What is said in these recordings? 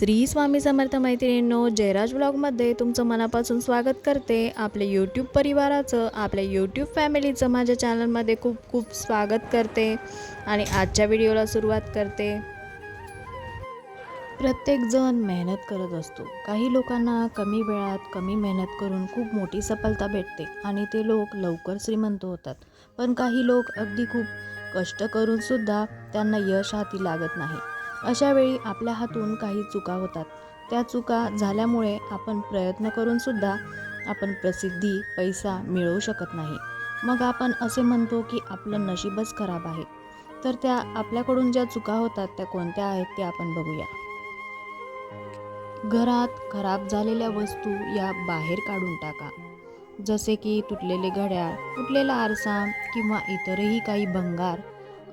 श्री स्वामी समर्थ मैत्रिणींनो जयराज ब्लॉगमध्ये तुमचं मनापासून स्वागत करते. आपल्या यूट्यूब परिवाराचं आपल्या यूट्यूब फॅमिलीचं माझ्या चॅनलमध्ये खूप खूप स्वागत करते आणि आजच्या व्हिडिओला सुरुवात करते. प्रत्येकजण मेहनत करत असतो. काही लोकांना कमी वेळात कमी मेहनत करून खूप मोठी सफलता भेटते आणि ते लोक लवकर श्रीमंत होतात. पण काही लोक अगदी खूप कष्ट करूनसुद्धा त्यांना यश हाती लागत नाही. अशावेळी आपल्या हातून काही चुका होतात. त्या चुका झाल्यामुळे आपण प्रयत्न करूनसुद्धा आपण प्रसिद्धी पैसा मिळवू शकत नाही. मग आपण असे म्हणतो की आपलं नशीबच खराब आहे. तर त्या आपल्याकडून ज्या चुका होतात त्या कोणत्या आहेत ते आपण बघूया. घरात खराब झालेल्या वस्तू या बाहेर काढून टाका. जसे की तुटलेले घड्याळ तुटलेला आरसा किंवा इतरही काही भंगार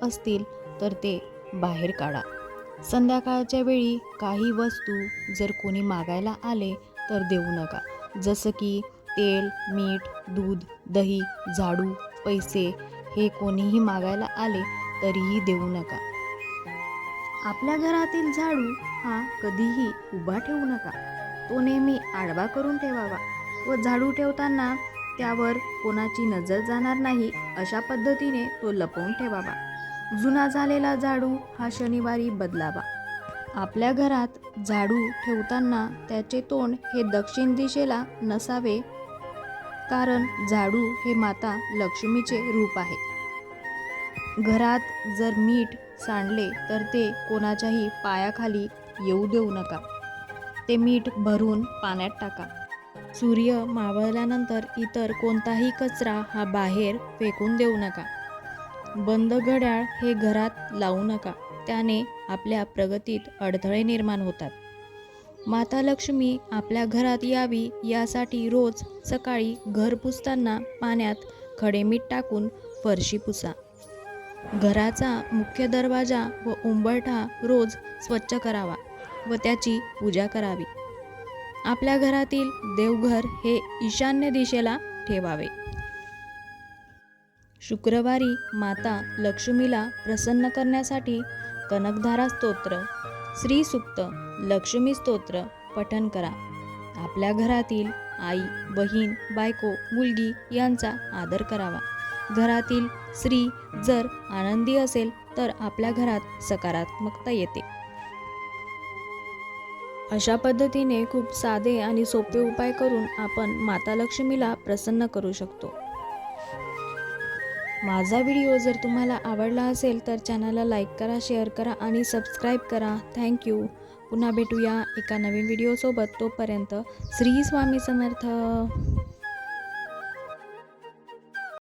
असतील तर ते बाहेर काढा. संध्याकाळच्या वेळी काही वस्तू जर कोणी मागायला आले तर देऊ नका. जसं की तेल मीठ दूध दही झाडू पैसे हे कोणीही मागायला आले तरीही देऊ नका. आपल्या घरातील झाडू हा कधीही उभा ठेवू नका. तो नेहमी आडवा करून ठेवावा व झाडू ठेवताना त्यावर कोणाची नजर जाणार नाही अशा पद्धतीने तो लपवून ठेवावा. जुना झालेला झाडू हा शनिवारी बदलावा. आपल्या घरात झाडू ठेवताना त्याचे तोंड हे दक्षिण दिशेला नसावे कारण झाडू हे माता लक्ष्मीचे रूप आहे. घरात जर मीठ सांडले तर ते कोणाच्याही पायाखाली येऊ देऊ नका. ते मीठ भरून पाण्यात टाका. सूर्य मावळल्यानंतर इतर कोणताही कचरा हा बाहेर फेकून देऊ नका. बंद घड्याळ हे घरात लावू नका. त्याने आपल्या प्रगतीत अडथळे निर्माण होतात. माता लक्ष्मी आपल्या घरात यावी यासाठी रोज सकाळी घर पुसताना पाण्यात खडे मीठ टाकून फरशी पुसा. घराचा मुख्य दरवाजा व उंबरठा रोज स्वच्छ करावा व त्याची पूजा करावी. आपल्या घरातील देवघर हे ईशान्य दिशेला ठेवावे. शुक्रवारी माता लक्ष्मीला प्रसन्न करण्यासाठी कनकधारा स्तोत्र श्री सुप्त लक्ष्मी स्तोत्र पठण करा. आपल्या घरातील आई बहीण बायको मुलगी यांचा आदर करावा. घरातील स्त्री जर आनंदी असेल तर आपल्या घरात सकारात्मकता येते. अशा पद्धतीने खूप साधे आणि सोपे उपाय करून आपण माता लक्ष्मीला प्रसन्न करू शकतो. माझा व्हिडिओ जर तुम्हाला आवडला असेल तर चॅनलला लाईक करा शेअर करा आणि सबस्क्राईब करा. थँक्यू पुन्हा भेटूया एका नवीन व्हिडिओसोबत. तोपर्यंत श्री स्वामी समर्थ.